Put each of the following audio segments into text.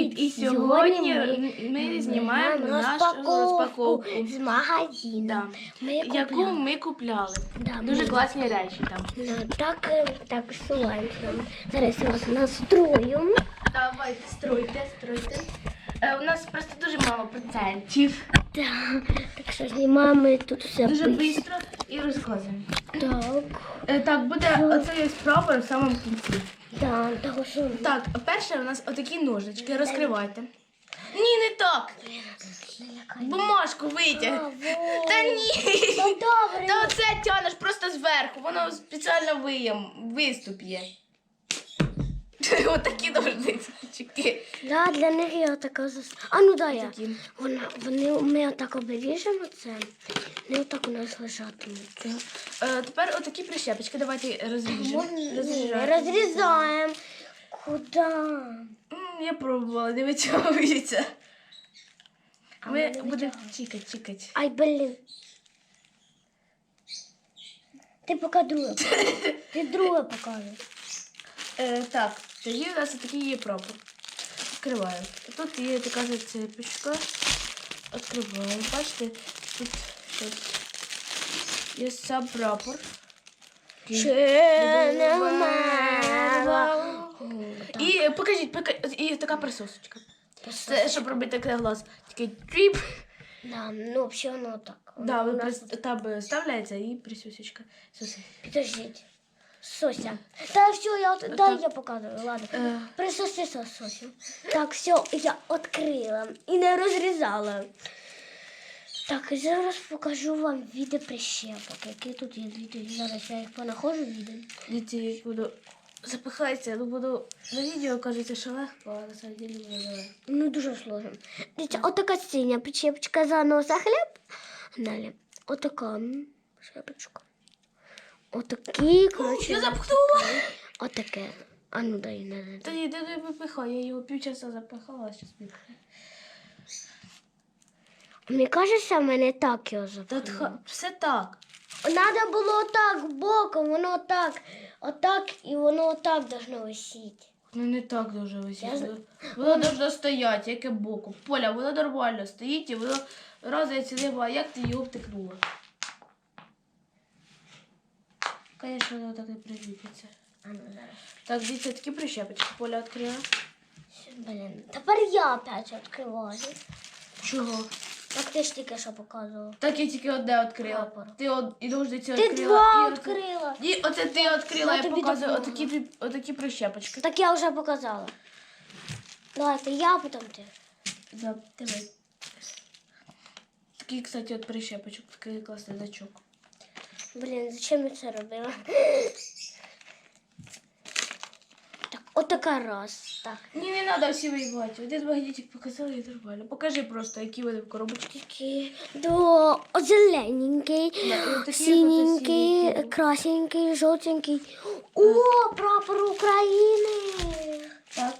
Привіт! І сьогодні ми знімаємо нашу розпаковку, з магазину. Да. Ми яку ми купляли. Да, Дуже ми- класні речі там. Ну, так, е, так, слайм. Зараз я вас настрою. Давайте, стройте, стройте. Е, у нас просто дуже мало процентів. Так, так що знімаємо тут все. Дуже швидко і розказуємо. Так, Е, так, буде оцей прапор в самому кінці. Так, того що... Так, перше у нас отакі ножички. Розкривайте. Ні, не так. Бумажку витяг. Та ні. Ну добре. Та оце тянеш просто зверху, воно спеціально виступ є. Отакі ножнички. Да, для них я така зас... А ну дай я. Такі. Вона, вони, ми отак оберіжемо це. Вони отак у нас лежатимуть. Е, тепер отакі прищепочки, давайте розріжемо. Ні, розрізаємо. Куда? М, Я пробувала, не витягується. А Ми мене будемо чікати, чікати. Ай, блін. Ти поки друге. покажи. Ти друге покажеш. Е, так, тоді у нас такий є прапор. Відкриваємо. Тут є така зацепочка. Відкриваємо. Бачите, тут щось. Є сам прапор. І покажіть, покажіть, і така присосочка. Це щоб робити такий глаз. Такий тріп. Да, ну взагалі воно так. Да, У нас- там е, вставляється і присосочка. Сося. Та все, я от... дай я показую, ладно. Е, Присоси со Так, все, я відкрила і не розрізала. Так, і зараз покажу вам віди прищепок, які тут є. Дивіться, Зараз я їх понаходжу віди. Діти буду запихається, ну буду на відео кажеться, що легко, а на самом деле не легко. Ну, дуже сложно. Дивіться, отака синя причепочка за носа хліб. Далі. Отака м, Отакі, коротше. Я запхнула! Отаке. А ну дай не не. Та ні, де не випихай, я його півчаса запихала, а зараз випихаю. Мені кажеться, в мене так його Та запхнуло. тха- все так. Надо було отак боком, воно отак, отак і воно отак должно висіти. Ну не так дуже Я висіти. за- Воно должно стояти, яке боком. Поля, воно нормально стоїть і воно небо, а як ти його втикнула? Звісно, воно так не приліпиться. А ну зараз. Так, дивіться, такі прищепочки. Поля відкрила. Блін, тепер я опять відкриваю. Чого? Так ти ж тільки що показував. Так я тільки одне відкрила. Прапор. Ти од... і ножниці Ти відкрила. два і оце- відкрила. І оце ти відкрила, Я тобі показую допомогла. отакі, отакі прищепочки. Так я вже показала. Давайте я, потім ти. Да, давай. Такий, кстати, от прищепочок, такий класний значок. Блін, зачем я це робила? Так, отака раз. Так. Ні, не треба всі виїбати. Один магнітик показали і нормально. Покажи просто, які вони в коробочці. Такі до зелененький, Да, і отакі синенький, красненький, жовтенький. О, прапор України! Так.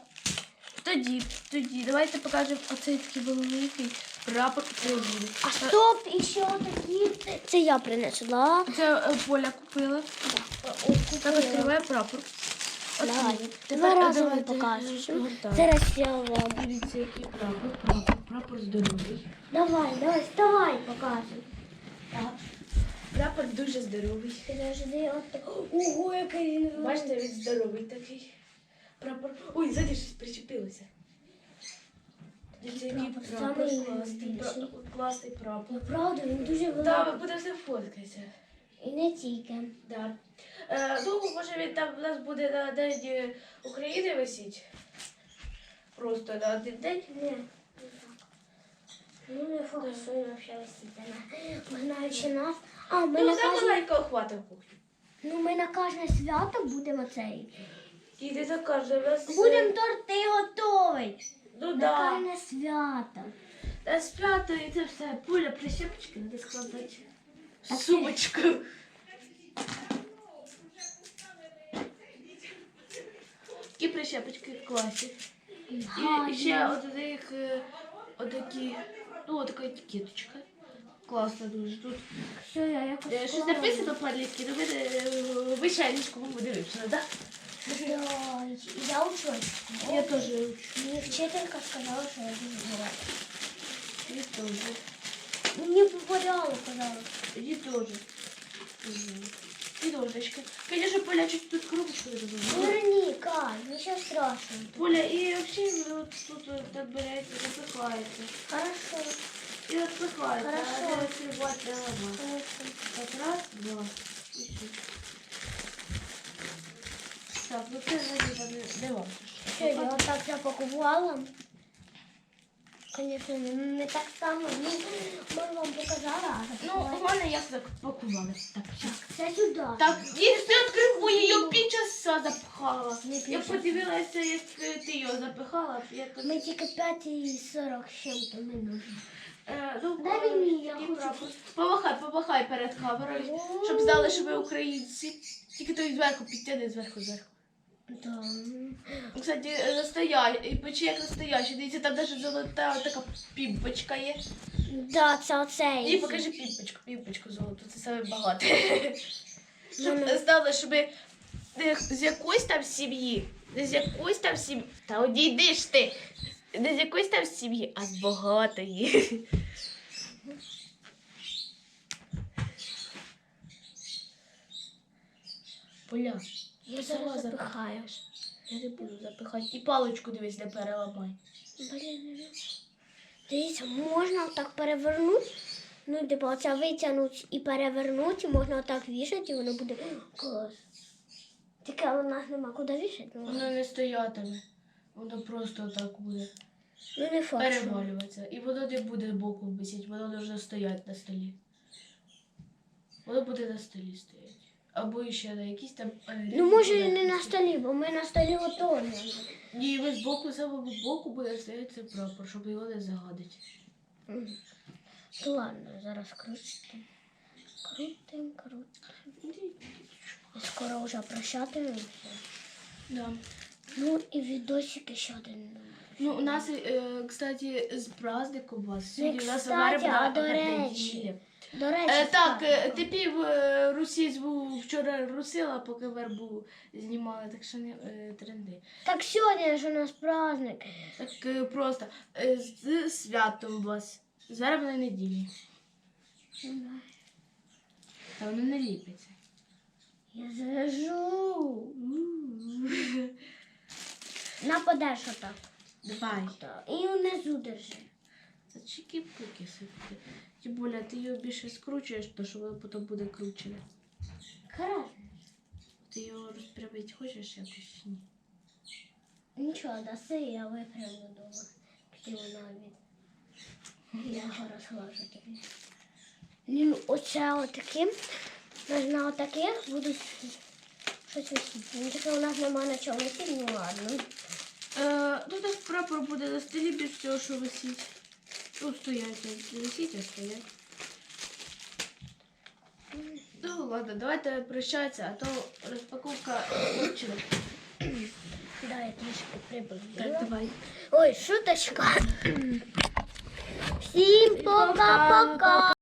Тоді, тоді, давайте покажемо оцей такий великий прапор України. А стоп, і ще такі. Це я принесла. Це е, Поля купила. Так, відкриває прапор. Давай, Тепер, два рази вам покажеш. е. Зараз я вам. Дивіться, який прапор, прапор, прапор здоровий. Давай, давай, вставай, покажу. Так. Прапор дуже здоровий. Підожди, от. Ого, який він. Бачите, він здоровий такий. Прапор. Ой, ззаді щось причепилося. Самий класний. Класний прапор. Ну, Правда, він дуже Так, великий. ви будете все фоткатися. І не тільки. Да. Е, ну, може він там у нас буде на День е, України висіть. Просто на один день. Ні. Ну, не фокусуй вообще висіти. Знаючи нас. А, ми Ну, на за кожне, маленького хвата в кухню. ну, ми на кожне свято будемо цей. І ти так каже, у нас... е, Будемо торти готувати. Ну да. кожне свято. Та з п'ятої це все. Пуля прищепочки треба складати. Так Сумочку. Такі прищепочки в класі. І ще от таких, е, отакі, ну, от така етикеточка. Класно дуже. Тут Все, я якось. е, щось написано по-англійськи, але ми е, вишенечку подивимося, так? Да, я учусь. Я теж учу. Мені вчителька сказала, що я дуже добра. Я теж. Мені попадало, казала. Иди тоже. И дождичка. Конечно, Поля чуть тут кружечку забыла. Вероніка, нічого страшного. Поля, и вообще вот тут вот так берете, запихаете. Хорошо. И отпихаете. Хорошо. А открывать давай. Хорошо. Так, раз, два. И все. Так, ну це вже не диван. Що, я отак запакувала. Звісно, не, не так само. Ну, ми вам показала. Ну, у мене як так пакували. Так, щас. Це сюди. Так, їх ти відкрив, бо її півчаса запхала. Не Я подивилася, як ти його запихала. Я так... Ми тільки 5 і 40 з чим-то минут. Е, ну, Дай е, мені, я такий хочу. прапор. Помахай, помахай перед камерою, щоб знали, що ви українці. Тільки той зверху підтягни зверху зверху. Да. Кстати, настоящий, і пече як настоящий. Дивіться, там навіть золота така пімпочка є. Да, це оцей. І покажи пімпочку, пімпочку золоту, це саме багато. Ну, Щоб ну. знали, що ви не з якоїсь там сім'ї, не з якоїсь там сім'ї, та одійди ж ти, не з якоїсь там сім'ї, а з багатої. Поля, Я зараз запихаю. Я не буду запихати. І паличку дивись, не переламай. Блін. Дивіться, можна так перевернути. Ну, типу, оце витягнути і перевернути, можна отак вішати, і воно буде клас. Тільки у нас нема куди вішати. Ну, Воно не стоятиме. Воно просто так буде ну не факт. що. перевалюватися. І воно не буде боком висіти, воно може стояти на столі. Воно буде на столі стояти. Або ще на якісь там. е, Ну, може, і не на столі, бо ми на столі готові. Ні, ви з боку, самого боку буде стояти прапор, щоб його не загадити. Мгм. То ладно, зараз крутимо. Крутим, крутим. Скоро вже прощатимемося. Да. Ну і відосики ще один. Ну, у нас, е, кстати, з праздником вас. Сьогодні у нас кстати, вербна до речі, До речі, Е, так, е, е, Русі зву вчора русила, поки вербу знімали, так що не е, тренди. Так сьогодні ж у нас праздник. Так е, просто е, з святом вас. З вербної неділі. Та воно не ліпиться. Я зажу. Нападеш отак. Давай. І внизу держи. Це чики-пуки сипати. Тим більше, ти його більше скручуєш, то що воно потім буде кручене. Хорошо. Ти його розправити хочеш якось ні? Нічого, даси, я випрямлю дома. Піти на обід. Я його розглажу тобі. Ну, оце отаким. На отаких будуть щось висіти. Ну, таке у нас немає на чому висіти, ну ладно. Е, ну так прапор буде на столі без цього, що висить. Ну, стоять, не висіть, а стоять. Ну, ладно, давайте прощатися, а то розпаковка кончена. Да, я трішки. Так, давай. Ой, шуточка. Всім пока-пока.